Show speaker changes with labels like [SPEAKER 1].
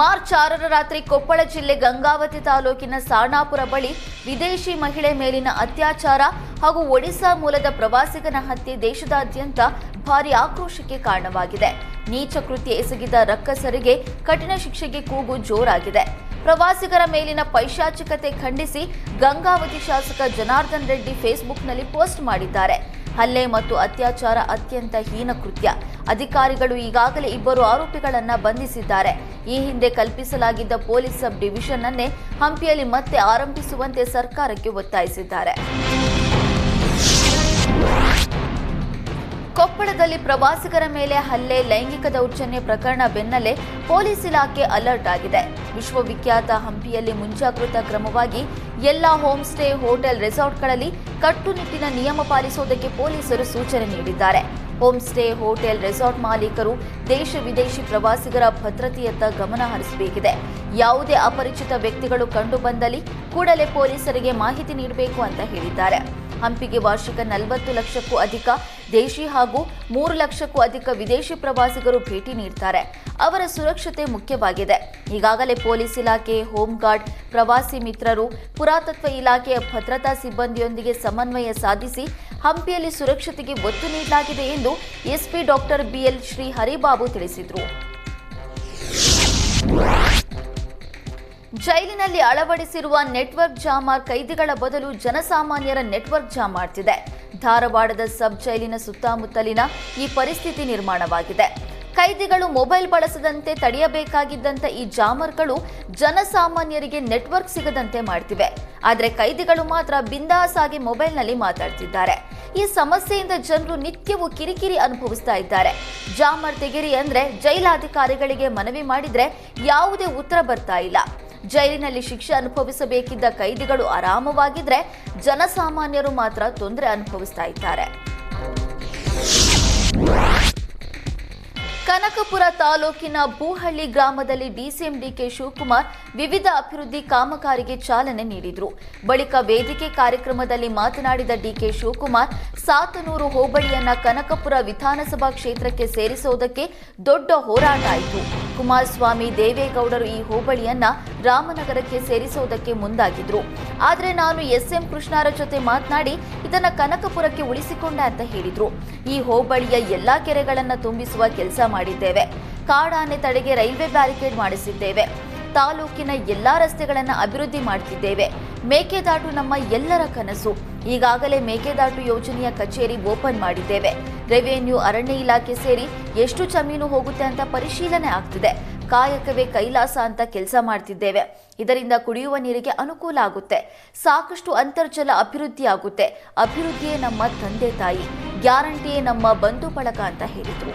[SPEAKER 1] March ಆರರ ರಾತ್ರಿ ಕೊಪ್ಪಳ ಜಿಲ್ಲೆ ಗಂಗಾವತಿ ತಾಲೂಕಿನ ಸಾಣಾಪುರ ಬಳಿ ವಿದೇಶಿ ಮಹಿಳೆ ಮೇಲಿನ ಅತ್ಯಾಚಾರ ಹಾಗೂ ಒಡಿಶಾ ಮೂಲದ ಪ್ರವಾಸಿಗನ ಹತ್ಯೆ ದೇಶದಾದ್ಯಂತ ಭಾರಿ ಆಕ್ರೋಶಕ್ಕೆ ಕಾರಣವಾಗಿದೆ. ನೀಚ ಕೃತ್ಯ ಎಸಗಿದ ರಕ್ಕಸರಿಗೆ ಕಠಿಣ ಶಿಕ್ಷೆಗೆ ಕೂಗು ಜೋರಾಗಿದೆ. ಪ್ರವಾಸಿಗರ ಮೇಲಿನ ಪೈಶಾಚಿಕತೆ ಖಂಡಿಸಿ ಗಂಗಾವತಿ ಶಾಸಕ ಜನಾರ್ದನ್ ರೆಡ್ಡಿ ಫೇಸ್ಬುಕ್ನಲ್ಲಿ ಪೋಸ್ಟ್ ಮಾಡಿದ್ದಾರೆ. ಹಲ್ಲೆ ಮತ್ತು ಅತ್ಯಾಚಾರ ಅತ್ಯಂತ ಹೀನ ಕೃತ್ಯ. ಅಧಿಕಾರಿಗಳು ಈಗಾಗಲೇ ಇಬ್ಬರು ಆರೋಪಿಗಳನ್ನು ಬಂಧಿಸಿದ್ದಾರೆ. ಈ ಹಿಂದೆ ಕಲ್ಪಿಸಲಾಗಿದ್ದ ಪೊಲೀಸ್ ಸಬ್ ಡಿವಿಷನ್ ಅನ್ನೇ ಹಂಪಿಯಲ್ಲಿ ಮತ್ತೆ ಆರಂಭಿಸುವಂತೆ ಸರ್ಕಾರಕ್ಕೆ ಒತ್ತಾಯಿಸಿದ್ದಾರೆ. ಕೊಪ್ಪಳದಲ್ಲಿ ಪ್ರವಾಸಿಗರ ಮೇಲೆ ಹಲ್ಲೆ, ಲೈಂಗಿಕ ದೌರ್ಜನ್ಯ ಪ್ರಕರಣ ಬೆನ್ನಲ್ಲೇ ಪೊಲೀಸ್ ಇಲಾಖೆ ಅಲರ್ಟ್ ಆಗಿದೆ. ವಿಶ್ವವಿಖ್ಯಾತ ಹಂಪಿಯಲ್ಲಿ ಮುಂಜಾಗೃತಾ ಕ್ರಮವಾಗಿ ಎಲ್ಲ ಹೋಮ್ ಸ್ಟೇ, ಹೋಟೆಲ್, ರೆಸಾರ್ಟ್ಗಳಲ್ಲಿ ಕಟ್ಟುನಿಟ್ಟಿನ ನಿಯಮ ಪಾಲಿಸುವುದಕ್ಕೆ ಪೊಲೀಸರು ಸೂಚನೆ ನೀಡಿದ್ದಾರೆ. ಹೋಮ್ ಸ್ಟೇ, ಹೋಟೆಲ್, ರೆಸಾರ್ಟ್ ಮಾಲೀಕರು ದೇಶ ವಿದೇಶಿ ಪ್ರವಾಸಿಗರ ಭದ್ರತೆಯತ್ತ ಗಮನ ಹರಿಸಬೇಕಿದೆ. ಯಾವುದೇ ಅಪರಿಚಿತ ವ್ಯಕ್ತಿಗಳು ಕಂಡು ಬಂದಲ್ಲಿ ಕೂಡಲೇ ಪೊಲೀಸರಿಗೆ ಮಾಹಿತಿ ನೀಡಬೇಕು ಅಂತ ಹೇಳಿದ್ದಾರೆ. ಹಂಪಿಗೆ ವಾರ್ಷಿಕ ನಲವತ್ತು ಲಕ್ಷಕ್ಕೂ ಅಧಿಕ ದೇಶಿ ಹಾಗೂ ಮೂರು ಲಕ್ಷಕ್ಕೂ ಅಧಿಕ ವಿದೇಶಿ ಪ್ರವಾಸಿಗರು ಭೇಟಿ ನೀಡುತ್ತಾರೆ ಅವರ ಸುರಕ್ಷತೆ ಮುಖ್ಯವಾಗಿದೆ. ಈಗಾಗಲೇ ಪೊಲೀಸ್ ಇಲಾಖೆ ಹೋಮ್ ಗಾರ್ಡ್ ಪ್ರವಾಸಿ ಮಿತ್ರರು, ಪುರಾತತ್ವ ಇಲಾಖೆಯ ಭದ್ರತಾ ಸಿಬ್ಬಂದಿಯೊಂದಿಗೆ ಸಮನ್ವಯ ಸಾಧಿಸಿ ಹಂಪಿಯಲ್ಲಿ ಸುರಕ್ಷತೆಗೆ ಒತ್ತು ನೀಡಲಾಗಿದೆ ಎಂದು SP doctor BL Shri Haribabu ತಿಳಿಸಿದರು. ಜೈಲಿನಲ್ಲಿ ಅಳವಡಿಸಿರುವ ನೆಟ್ವರ್ಕ್ ಜಾಮರ್ ಕೈದಿಗಳ ಬದಲು ಜನಸಾಮಾನ್ಯರ ನೆಟ್ವರ್ಕ್ ಜಾಮ್ ಮಾಡ್ತಿದೆ. ಧಾರವಾಡದ ಸಬ್ ಜೈಲಿನ ಸುತ್ತಮುತ್ತಲಿನ ಈ ಪರಿಸ್ಥಿತಿ ನಿರ್ಮಾಣವಾಗಿದೆ. ಕೈದಿಗಳು ಮೊಬೈಲ್ ಬಳಸದಂತೆ ತಡೆಯಬೇಕಾಗಿದ್ದಂತ ಈ ಜಾಮರ್ಗಳು ಜನಸಾಮಾನ್ಯರಿಗೆ ನೆಟ್ವರ್ಕ್ ಸಿಗದಂತೆ ಮಾಡ್ತಿವೆ. ಆದರೆ ಕೈದಿಗಳು ಮಾತ್ರ ಬಿಂದಾಸಾಗಿ ಮೊಬೈಲ್ನಲ್ಲಿ ಮಾತಾಡ್ತಿದ್ದಾರೆ. ಈ ಸಮಸ್ಯೆಯಿಂದ ಜನರು ನಿತ್ಯವೂ ಕಿರಿಕಿರಿ ಅನುಭವಿಸ್ತಾ ಇದ್ದಾರೆ. ಜಾಮರ್ ತೆಗಿರಿ ಅಂದ್ರೆ ಜೈಲಾಧಿಕಾರಿಗಳಿಗೆ ಮನವಿ ಮಾಡಿದ್ರೆ ಯಾವುದೇ ಉತ್ತರ ಬರ್ತಾ ಇಲ್ಲ. ಜೈಲಿನಲ್ಲಿ ಶಿಕ್ಷೆ ಅನುಭವಿಸಬೇಕಿದ್ದ ಕೈದಿಗಳು ಆರಾಮವಾಗಿದ್ರೆ ಜನಸಾಮಾನ್ಯರು ಮಾತ್ರ ತೊಂದರೆ ಅನುಭವಿಸ್ತಾ ಇದ್ದಾರೆ. ಕನಕಪುರ ತಾಲೂಕಿನ ಬೂಹಳ್ಳಿ ಗ್ರಾಮದಲ್ಲಿ ಡಿಸಿಎಂ ಡಿಕೆ ಶಿವಕುಮಾರ್ ವಿವಿಧ ಅಭಿವೃದ್ಧಿ ಕಾಮಗಾರಿಗೆ ಚಾಲನೆ ನೀಡಿದರು. ಬಳಿಕ ವೇದಿಕೆ ಕಾರ್ಯಕ್ರಮದಲ್ಲಿ ಮಾತನಾಡಿದ ಡಿಕೆ ಶಿವಕುಮಾರ್, ಸಾತನೂರು ಹೋಬಳಿಯನ್ನ ಕನಕಪುರ ವಿಧಾನಸಭಾ ಕ್ಷೇತ್ರಕ್ಕೆ ಸೇರಿಸುವುದಕ್ಕೆ ದೊಡ್ಡ ಹೋರಾಟ ಆಯಿತು. ಕುಮಾರಸ್ವಾಮಿ ದೇವೇಗೌಡರು ಈ ಹೋಬಳಿಯನ್ನ ರಾಮನಗರಕ್ಕೆ ಸೇರಿಸುವುದಕ್ಕೆ ಮುಂದಾಗಿದ್ರು. ಆದರೆ ನಾನು ಎಸ್ ಎಂ ಕೃಷ್ಣರ ಜೊತೆ ಮಾತನಾಡಿ ಇದನ್ನ ಕನಕಪುರಕ್ಕೆ ಉಳಿಸಿಕೊಂಡೆ ಅಂತ ಹೇಳಿದ್ರು. ಈ ಹೋಬಳಿಯ ಎಲ್ಲಾ ಕೆರೆಗಳನ್ನ ತುಂಬಿಸುವ ಕೆಲಸ ಮಾಡಿದ್ದೇವೆ. ಕಾಡಾನೆ ತಡೆಗೆ ರೈಲ್ವೆ ಬ್ಯಾರಿಕೇಡ್ ಮಾಡಿಸಿದ್ದೇವೆ. ತಾಲೂಕಿನ ಎಲ್ಲಾ ರಸ್ತೆಗಳನ್ನು ಅಭಿವೃದ್ಧಿ ಮಾಡುತ್ತಿದ್ದೇವೆ ಮೇಕೆದಾಟು ನಮ್ಮ ಎಲ್ಲರ ಕನಸು. ಈಗಾಗಲೇ ಮೇಕೆದಾಟು ಯೋಜನೆಯ ಕಚೇರಿ ಓಪನ್ ಮಾಡಿದ್ದೇವೆ. ರೆವೆನ್ಯೂ ಅರಣ್ಯ ಇಲಾಖೆ ಸೇರಿ ಎಷ್ಟು ಜಮೀನು ಹೋಗುತ್ತೆ ಅಂತ ಪರಿಶೀಲನೆ ಆಗ್ತಿದೆ. ಕಾಯಕವೇ ಕೈಲಾಸ ಅಂತ ಕೆಲಸ ಮಾಡ್ತಿದ್ದೇವೆ. ಇದರಿಂದ ಕುಡಿಯುವ ನೀರಿಗೆ ಅನುಕೂಲ ಆಗುತ್ತೆ. ಸಾಕಷ್ಟು ಅಂತರ್ಜಲ ಅಭಿವೃದ್ಧಿ ಆಗುತ್ತೆ. ಅಭಿವೃದ್ಧಿಯೇ ನಮ್ಮ ತಂದೆ ತಾಯಿ. ಗ್ಯಾರಂಟಿಯೇ ನಮ್ಮ ಬಂಧು ಬಳಗ ಅಂತ ಹೇಳಿದರು.